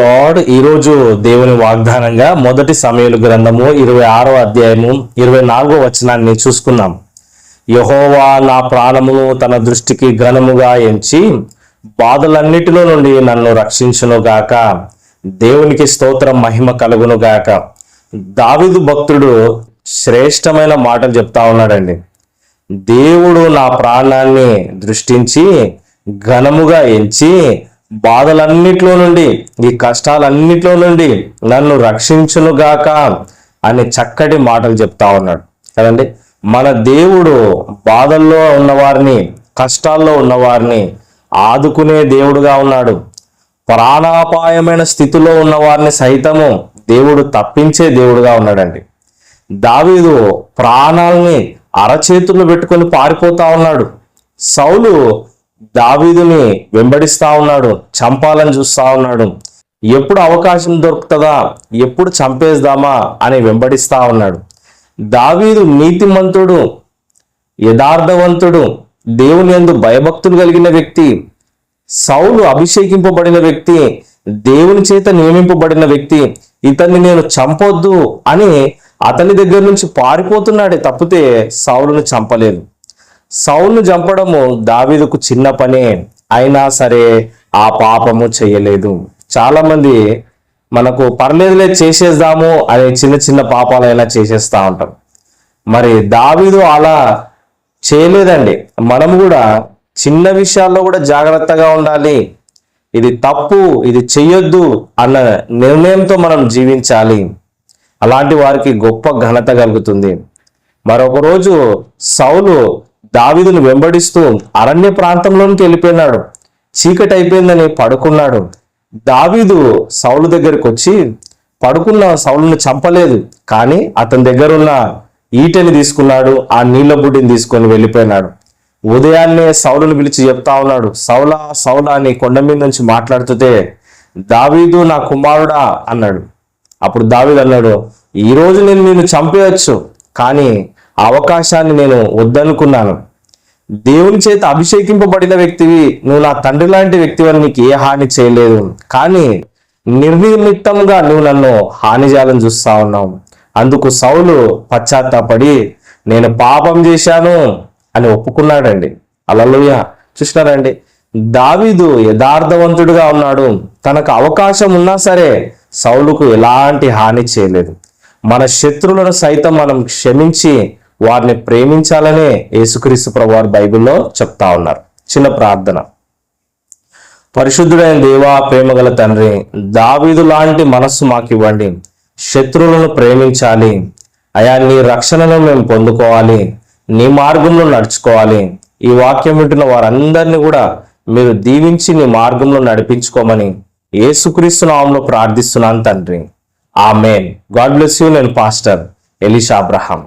Lord ఈరోజు దేవుని వాగ్దానంగా మొదటి సమయలు గ్రంథము ఇరవై ఆరో అధ్యాయము ఇరవై నాలుగో వచనాన్ని చూసుకుందాం యహోవా నా ప్రాణమును తన దృష్టికి ఘనముగా ఎంచి బాధలన్నిటిలో నుండి నన్ను రక్షించును గాక. దేవునికి స్తోత్రం మహిమ కలుగును గాక. దావిదు భక్తుడు శ్రేష్టమైన మాటలు చెప్తా ఉన్నాడండి. దేవుడు నా ప్రాణాన్ని దృష్టించి ఘనముగా ఎంచి బాధలన్నిట్లో నుండి ఈ కష్టాలన్నిట్లో నుండి నన్ను రక్షించునుగాక అని చక్కటి మాటలు చెప్తా ఉన్నాడు. కదండి? మన దేవుడు బాధల్లో ఉన్నవారిని కష్టాల్లో ఉన్నవారిని ఆదుకునే దేవుడుగా ఉన్నాడు. ప్రాణాపాయమైన స్థితిలో ఉన్నవారిని సైతము దేవుడు తప్పించే దేవుడుగా ఉన్నాడండి. దావీదు ప్రాణాలని అరచేతులు పెట్టుకొని పారిపోతా ఉన్నాడు. సౌలు దావీదుని వెంబడిస్తా ఉన్నాడు చంపాలని చూస్తా ఉన్నాడు. ఎప్పుడు అవకాశం దొరుకుతుందా? ఎప్పుడు చంపేద్దామా? అని వెంబడిస్తా ఉన్నాడు. దావీదు నీతిమంతుడు యథార్థవంతుడు దేవుని ఎందు భయభక్తులు కలిగిన వ్యక్తి సౌలు అభిషేకింపబడిన వ్యక్తి దేవుని చేత నియమింపబడిన వ్యక్తి ఇతన్ని నేను చంపొద్దు అని అతని దగ్గర నుంచి పారిపోతున్నాడే తప్పితే సౌలును చంపలేదు. సౌలు చంపడము దావీదుకు చిన్న పనే అయినా సరే ఆ పాపము చేయలేదు. చాలా మంది మనకు పర్లేదులే చేసేద్దాము అనే చిన్న చిన్న పాపాలైనా చేసేస్తా ఉంటాం మరి దావీదు అలా చేయలేదండి. మనం కూడా చిన్న విషయాల్లో కూడా జాగ్రత్తగా ఉండాలి. ఇది తప్పు ఇది చెయ్యొద్దు అన్న నిర్ణయంతో మనం జీవించాలి. అలాంటి వారికి గొప్ప ఘనత కలుగుతుంది. మరొక రోజు సౌలు దావిదును వెంబడిస్తూ అరణ్య ప్రాంతంలోనికి వెళ్ళిపోయినాడు. చీకటి అయిపోయిందని పడుకున్నాడు. దావీదు సౌలు దగ్గరికి వచ్చి పడుకున్న సౌలును చంపలేదు కానీ అతని దగ్గర ఉన్న ఈటని తీసుకున్నాడు ఆ నీళ్ళ బుడ్డిని తీసుకొని వెళ్ళిపోయినాడు. ఉదయాన్నే సౌలును పిలిచి చెప్తా ఉన్నాడు సౌలా సౌలా అని కొండ మీద నుంచి మాట్లాడుతుంటే దావీదు నా కుమారుడా అన్నాడు. అప్పుడు దావీదు అన్నాడు ఈరోజు నేను నిన్ను చంపేయచ్చు కానీ అవకాశాన్ని నేను వద్దనుకున్నాను. దేవుని చేత అభిషేకింపబడిన వ్యక్తివి నువ్వు నా తండ్రి లాంటి వ్యక్తివని నీకు ఏ హాని చేయలేదు. కానీ నిర్నిమిత్తంగా నువ్వు నన్ను హాని చేయాలని చూస్తా ఉన్నావు. అందుకు సౌలు పశ్చాత్తాపడి నేను పాపం చేశాను అని ఒప్పుకున్నాడండి. అలలుయ చూసినారండి? దావీదు యథార్థవంతుడుగా ఉన్నాడు. తనకు అవకాశం ఉన్నా సరే సౌలుకు ఎలాంటి హాని చేయలేదు. మన శత్రువులను సైతం మనం క్షమించి వారిని ప్రేమించాలనే యేసుక్రీస్తు ప్రభువారు బైబిల్లో చెప్తా ఉన్నారు. చిన్న ప్రార్థన. పరిశుద్ధుడైన దేవా ప్రేమగల తండ్రి దావీదు లాంటి మనస్సు మాకు ఇవ్వండి శత్రువులను ప్రేమించాలి. అయా నీ రక్షణను మేము పొందుకోవాలి. నీ మార్గంలో నడుచుకోవాలి. ఈ వాక్యం వింటున్న వారందరినీ కూడా మీరు దీవించి నీ మార్గంలో నడిపించుకోమని ఏసుక్రీస్తు నామంలో ప్రార్థిస్తున్నాను తండ్రి. ఆమెన్. God bless you. నేను పాస్టర్ ఎలిషా అబ్రహాం.